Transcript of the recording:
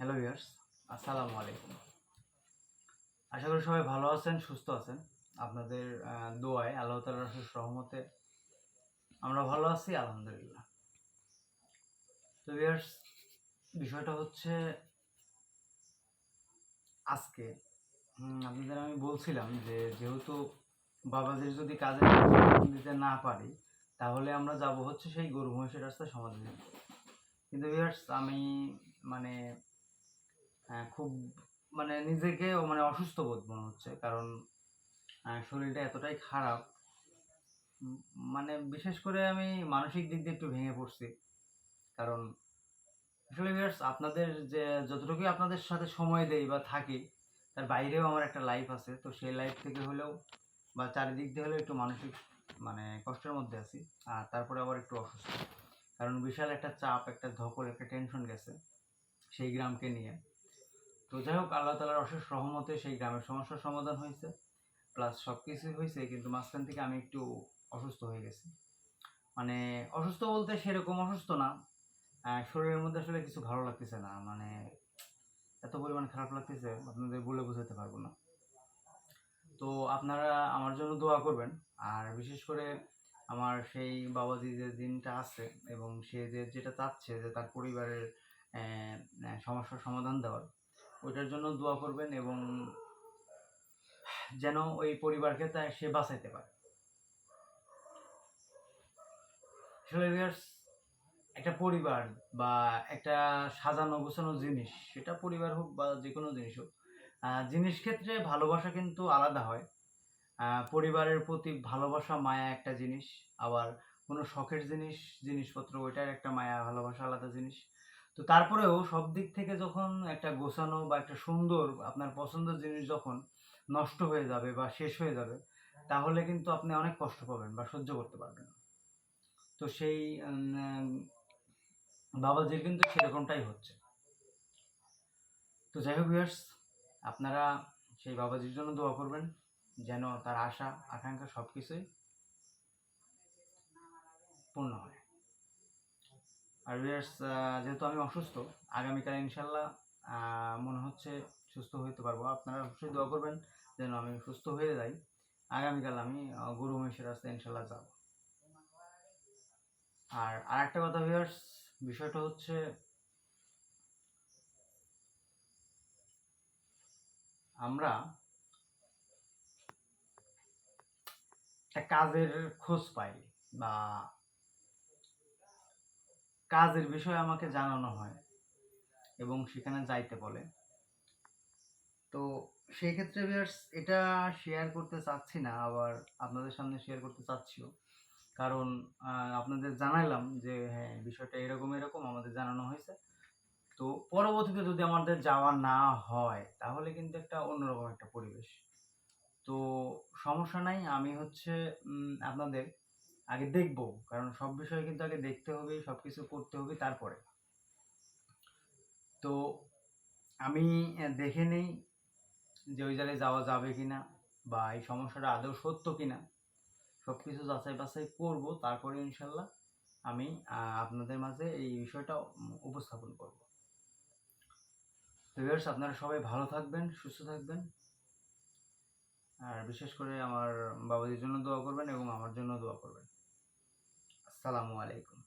Hello years আসসালামু আলাইকুম। আশা করি সবাই ভালো আছেন, সুস্থ আছেন। আপনাদের দোয়ায় আল্লাহ তালার সহমতে আমরা ভালো আছি, আলহামদুলিল্লাহ। তো ইয়ার্স বিষয়টা হচ্ছে আজকে আপনাদের আমি বলছিলাম যে যেহেতু বাবাজির যদি কাজে দিতে না পারি, তাহলে আমরা যাব হচ্ছে সেই গরু মহিষের রাস্তায় সমাধান কিন্তু ভিউয়ার্স, আমি মানে খুব মানে নিজেকে মানে অসুস্থ বোধ মনে হচ্ছে। কারণ শরীরটা এতটাই খারাপ। মানে বিশেষ করে আমি মানসিক দিক দিয়ে একটু ভেঙে পড়ছি। কারণ, আসলে ভিউয়ার্স আপনাদের যে যতটুকুই আপনাদের সাথে সময় দেই বা থাকি, তার বাইরেও আমার একটা লাইফ আছে। তো সেই লাইফ থেকে হলেও বা চারিদিক দিয়ে হলেও একটু মানসিক মানে কষ্টের মধ্যে আছি। আর তারপরে আবার একটু অসুস্থ। কারণ বিশাল একটা চাপ, একটা ধকল, একটা টেনশন গেছে সেই গ্রামকে নিয়ে। তো যাই হোক, আল্লাহ তালার অশেষ রহমতে সেই গ্রামের সমস্যার সমাধান হয়েছে। প্লাস সব কিছুই হয়েছে, কিন্তু মাঝখান থেকে আমি একটু অসুস্থ হয়ে গেছি। মানে অসুস্থ বলতে সেরকম অসুস্থ না। শরীরের মধ্যে আসলে কিছু ভালো লাগতেছে না। মানে এত পরিমাণ খারাপ লাগতেছে, আপনাদের বলে বোঝাতে পারব না। তো আপনারা আমার জন্য দোয়া করবেন। আর বিশেষ করে আমার সেই বাবাজি যে দিনটা আছে এবং সে যে যেটা চাচ্ছে যে তার পরিবারের সমস্যার সমাধান দেওয়ার ওইটার জন্য দোয়া করবেন এবং যেন ওই পরিবারকে তা সে বাঁচাইতে পারে। একটা পরিবার বা একটা সাজানো গোছানো জিনিস, সেটা পরিবার হোক বা যে কোনো জিনিস হোক জিনিস ক্ষেত্রে ভালোবাসা কিন্তু আলাদা হয়। পরিবারের প্রতি ভালোবাসা মায়া একটা জিনিস, আবার কোনো শখের জিনিস, জিনিসপত্র, ওইটার একটা মায়া, ভালোবাসা আলাদা জিনিস। তো তারপরেও সব দিক থেকে যখন একটা গোছানো বা একটা সুন্দর আপনার পছন্দের জিনিস যখন নষ্ট হয়ে যাবে বা শেষ হয়ে যাবে, তাহলে কিন্তু আপনি অনেক কষ্ট পাবেন বা সহ্য করতে পারবেন তো সেই বাবাজির কিন্তু সেরকমটাই হচ্ছে। তো যাই হোক ভিউয়ার্স আপনারা সেই বাবাজির জন্য দোয়া করবেন যেন তার আশা, আকাঙ্ক্ষা সব কিছুই পূর্ণ হয়। আর ভিউয়ার্স যেহেতু আমি অসুস্থ, আগামীকাল ইনশাল্লাহ মনে হচ্ছে সুস্থ হইতে পারব। আপনারা অবশ্যই দোয়া করবেন যেন আমি সুস্থ হয়ে যাই। আগামীকাল আমি গুরু মহেশের রাস্তায় ইনশাল্লাহ যাব। আর আরেকটা কথা ভিউয়ার্স বিষয়টা হচ্ছে, আমরা একটা কাজের খোঁজ পাই বা কাজের বিষয়ে আমাকে জানানো হয় এবং সেখানে যাইতে বলে। তো সেই ক্ষেত্রে ভিউয়ার্স এটা শেয়ার করতে চাচ্ছি না, আবার আপনাদের সামনে শেয়ার করতে চাচ্ছিও। কারণ আপনাদের জানাইলাম যে হ্যাঁ বিষয়টা এরকম এরকম আমাদের জানানো হয়েছে। তো পরবর্তীতে যদি আমাদের যাওয়া না হয়, তাহলে কিন্তু একটা অন্যরকম একটা পরিবেশ। তো সমস্যা নাই, আমি হচ্ছে আপনাদের আগে দেখব, কারণ সব বিষয় কিন্তু আগে দেখতে হবে সব কিছু করতে হবে তারপরে। তো আমি দেখে নেই যে ওই জায়গায় যাওয়া যাবে কিনা বা এই সমস্যাটা আদৌ সত্য কিনা। সব কিছু যাচাই বাছাই করব, তারপরে ইনশাল্লাহ আমি আপনাদের মাঝে এই বিষয়টা উপস্থাপন করব। তো ভিউয়ার্স আপনারা সবাই ভালো থাকবেন, সুস্থ থাকবেন। আর বিশেষ করে আমার বাবাজির জন্য দোয়া করবেন এবং আমার জন্য দোয়া করবেন। আসসালামু আলাইকুম।